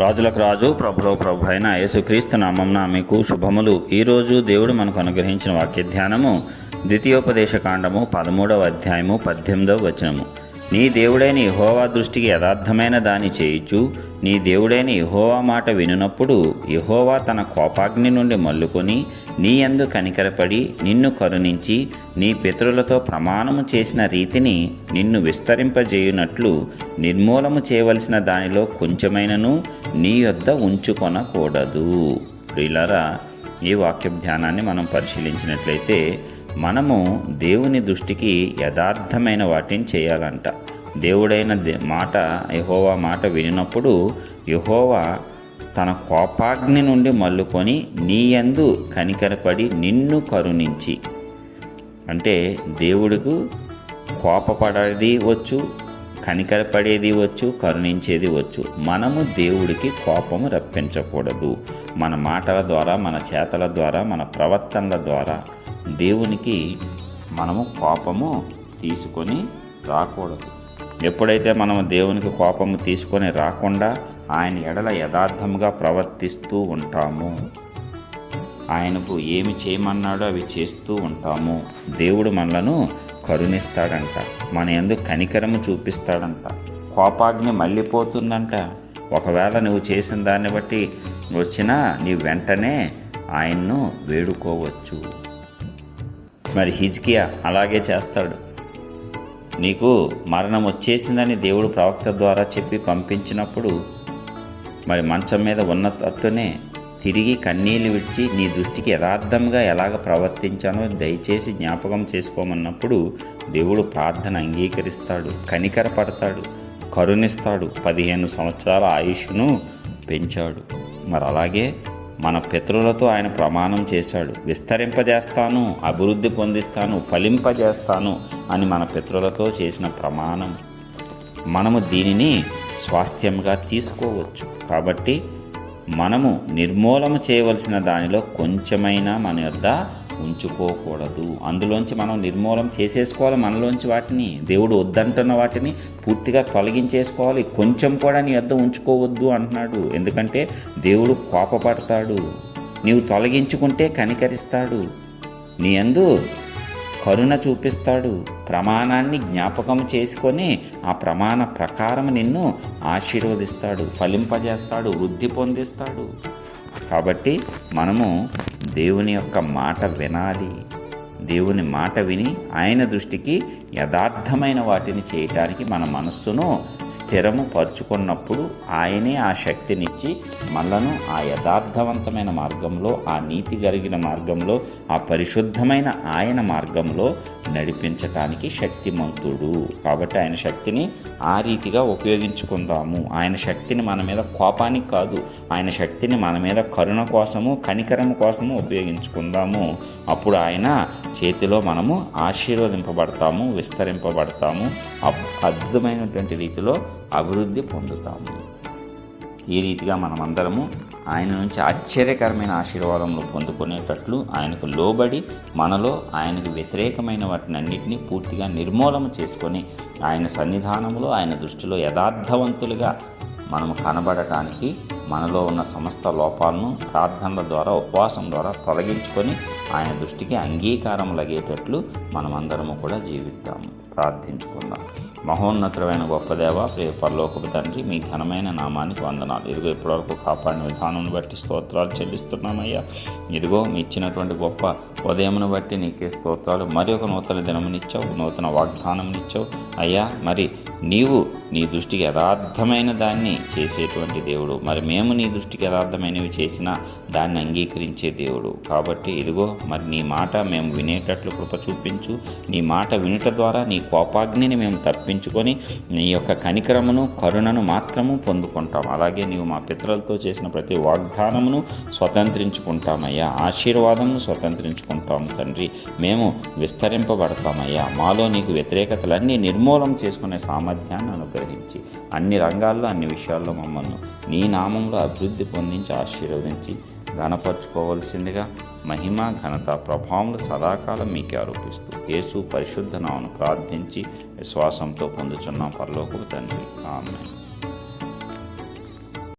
రాజులకు రాజు ప్రభులో ప్రభు అయిన యేసుక్రీస్తు నామంన మీకు శుభములు. ఈరోజు దేవుడు మనకు అనుగ్రహించిన వాక్య ధ్యానము ద్వితీయోపదేశ కాండము పదమూడవ అధ్యాయము పద్దెనిమిదవ వచనము. నీ దేవుడైన యహోవా దృష్టికి యథార్థమైన దాని చేయుచు నీ దేవుడైన యహోవా మాట వినునప్పుడు యహోవా తన కోపాగ్ని నుండి మల్లుకొని నీ యందు కనికరపడి నిన్ను కరుణించి నీ పితరులతో ప్రమాణము చేసిన రీతిని నిన్ను విస్తరింపజేయునట్లు నిర్మూలము చేయవలసిన దానిలో కొంచెమైనను నీ యొద్ద ఉంచుకొనకూడదు. ప్రియులరా ఈ వాక్య ధ్యానాన్ని మనం పరిశీలించినట్లయితే మనము దేవుని దృష్టికి యథార్థమైన వాటిని చేయాలంట. దేవుడైన దే- మాట యహోవా మాట వినినప్పుడు యహోవా తన కోపాగ్ని నుండి మల్లుకొని నీ యందు కనికరపడి నిన్ను కరుణించి. అంటే దేవుడికి కోపపడేది వచ్చు కనికరపడేది వచ్చు కరుణించేది వచ్చు. మనము దేవుడికి కోపము రప్పించకూడదు. మన మాటల ద్వారా మన చేతల ద్వారా మన ప్రవర్తనల ద్వారా దేవునికి మనము కోపము తీసుకొని రాకూడదు. ఎప్పుడైతే మనము దేవునికి కోపము తీసుకొని రాకుండా ఆయన ఎడల యథార్థముగా ప్రవర్తిస్తూ ఉంటాము ఆయనకు ఏమి చేయమన్నాడో అవి చేస్తూ ఉంటాము. దేవుడు మనలను కరుణిస్తాడంట. మన ఎందుకు కనికరము చూపిస్తాడంట. కోపాగ్ని మళ్ళీపోతుందంట. ఒకవేళ నువ్వు చేసిన దాన్ని బట్టి వచ్చినా నీ వెంటనే ఆయన్ను వేడుకోవచ్చు. మరి హిజ్కియా అలాగే చేస్తాడు. నీకు మరణం వచ్చేసిందని దేవుడు ప్రవక్త ద్వారా చెప్పి పంపించినప్పుడు మరి మంచం మీద ఉన్న తట్టునే తిరిగి కన్నీళ్ళు విడిచి నీ దృష్టికి యథార్థంగా ఎలాగ ప్రవర్తించానో దయచేసి జ్ఞాపకం చేసుకోమన్నప్పుడు దేవుడు ప్రార్థన అంగీకరిస్తాడు కనికరపడతాడు కరుణిస్తాడు పదిహేను సంవత్సరాల ఆయుష్ను పెంచాడు. మరి అలాగే మన పితరులతో ఆయన ప్రమాణం చేశాడు. విస్తరింపజేస్తాను అభివృద్ధి పొందిస్తాను ఫలింపజేస్తాను అని మన పితరులతో చేసిన ప్రమాణం. మనము దీనిని స్వాస్థ్యంగా తీసుకోవచ్చు. కాబట్టి మనము నిర్మూలన చేయవలసిన దానిలో కొంచెమైనా మన యొద్ద ఉంచుకోకూడదు. అందులోంచి మనం నిర్మూలన చేసేసుకోవాలి మనలోంచి వాటిని. దేవుడు వద్దంటున్న వాటిని పూర్తిగా తొలగించేసుకోవాలి. కొంచెం కూడా నీ యొద్ద ఉంచుకోవద్దు అంటున్నాడు. ఎందుకంటే దేవుడు కోపపడతాడు. నీవు తొలగించుకుంటే కనికరిస్తాడు. నీ అందు కరుణ చూపిస్తాడు. ప్రమాణాన్ని జ్ఞాపకం చేసుకొని ఆ ప్రమాణ ప్రకారం నిన్ను ఆశీర్వదిస్తాడు ఫలింపజేస్తాడు వృద్ధి పొందిస్తాడు. కాబట్టి మనము దేవుని యొక్క మాట వినాలి. దేవుని మాట విని ఆయన దృష్టికి యథార్థమైన వాటిని చేయటానికి మన మనస్సును స్థిరము పరుచుకున్నప్పుడు ఆయనే ఆ శక్తినిచ్చి మనలను ఆ యథార్థవంతమైన మార్గంలో ఆ నీతి కలిగిన మార్గంలో ఆ పరిశుద్ధమైన ఆయన మార్గంలో నడిపించటానికి శక్తిమంతుడు. కాబట్టి ఆయన శక్తిని ఆ రీతిగా ఉపయోగించుకుందాము. ఆయన శక్తిని మన మీద కోపానికి కాదు ఆయన శక్తిని మన మీద కరుణ కోసము కనికరం కోసము ఉపయోగించుకుందాము. అప్పుడు ఆయన చేతిలో మనము ఆశీర్వదింపబడతాము విస్తరింపబడతాము అద్భుతమైనటువంటి రీతిలో అభివృద్ధి పొందుతాము. ఈ రీతిగా మనమందరము ఆయన నుంచి ఆశ్చర్యకరమైన ఆశీర్వాదములు పొందుకునేటట్లు ఆయనకు లోబడి మనలో ఆయనకు వ్యతిరేకమైన వాటినన్నింటినీ పూర్తిగా నిర్మూలన చేసుకొని ఆయన సన్నిధానంలో ఆయన దృష్టిలో యథార్థవంతులుగా మనము కనబడటానికి మనలో ఉన్న సమస్త లోపాలను ప్రార్థనల ద్వారా ఉపవాసం ద్వారా తొలగించుకొని ఆయన దృష్టికి అంగీకారం లగేటట్లు మనమందరము కూడా జీవిద్దాము. ప్రార్థించుకుందాం. మహోన్నతమైన గొప్పదేవ ప్రియ పరలోకపు తండ్రి మీ ఘనమైన నామానికి వందనాలు. ఇదిగో ఇప్పటివరకు కాపాడిన విధానం బట్టి స్తోత్రాలు చెల్లిస్తున్నామయ్యా. ఇదిగో మీ ఇచ్చినటువంటి గొప్ప ఉదయమును బట్టి నీకే స్తోత్రాలు. మరి ఒక నూతన దినమునిచ్చావు నూతన వాగ్దానమునిచ్చావు. అయ్యా మరి నీవు నీ దృష్టికి యథార్థమైన దాన్ని చేసేటువంటి దేవుడు. మరి మేము నీ దృష్టికి యథార్థమైనవి చేసినా దాన్ని అంగీకరించే దేవుడు. కాబట్టి ఇదిగో మరి నీ మాట మేము వినేటట్లు కృప చూపించు. నీ మాట వినుట ద్వారా నీ కోపాగ్నిని మేము తప్పించుకొని నీ యొక్క కనికరమును కరుణను మాత్రము పొందుకుంటాం. అలాగే నీవు మా పితరులతో చేసిన ప్రతి వాగ్దానమును స్వతంత్రించుకుంటామయ్యా. ఆశీర్వాదమును స్వతంత్రించుకుంటాము తండ్రి. మేము విస్తరింపబడతామయ్యా. మాలో నీకు వ్యతిరేకతలన్నీ నిర్మూలం చేసుకునే సామర్థ్యాన్ని అనుగ్రహించి అన్ని రంగాల్లో అన్ని విషయాల్లో మమ్మల్ని నీ నామంలో అభివృద్ధి పొందించి ఆశీర్వదించి ఘనపరచుకోవలసిందిగా మహిమ ఘనత ప్రభావములు సదాకాలం మీకే ఆరోపిస్తూ యేసు పరిశుద్ధ నామను ప్రార్థించి విశ్వాసంతో పొందుచున్నాం. పరలోకపు తండ్రి. ఆమె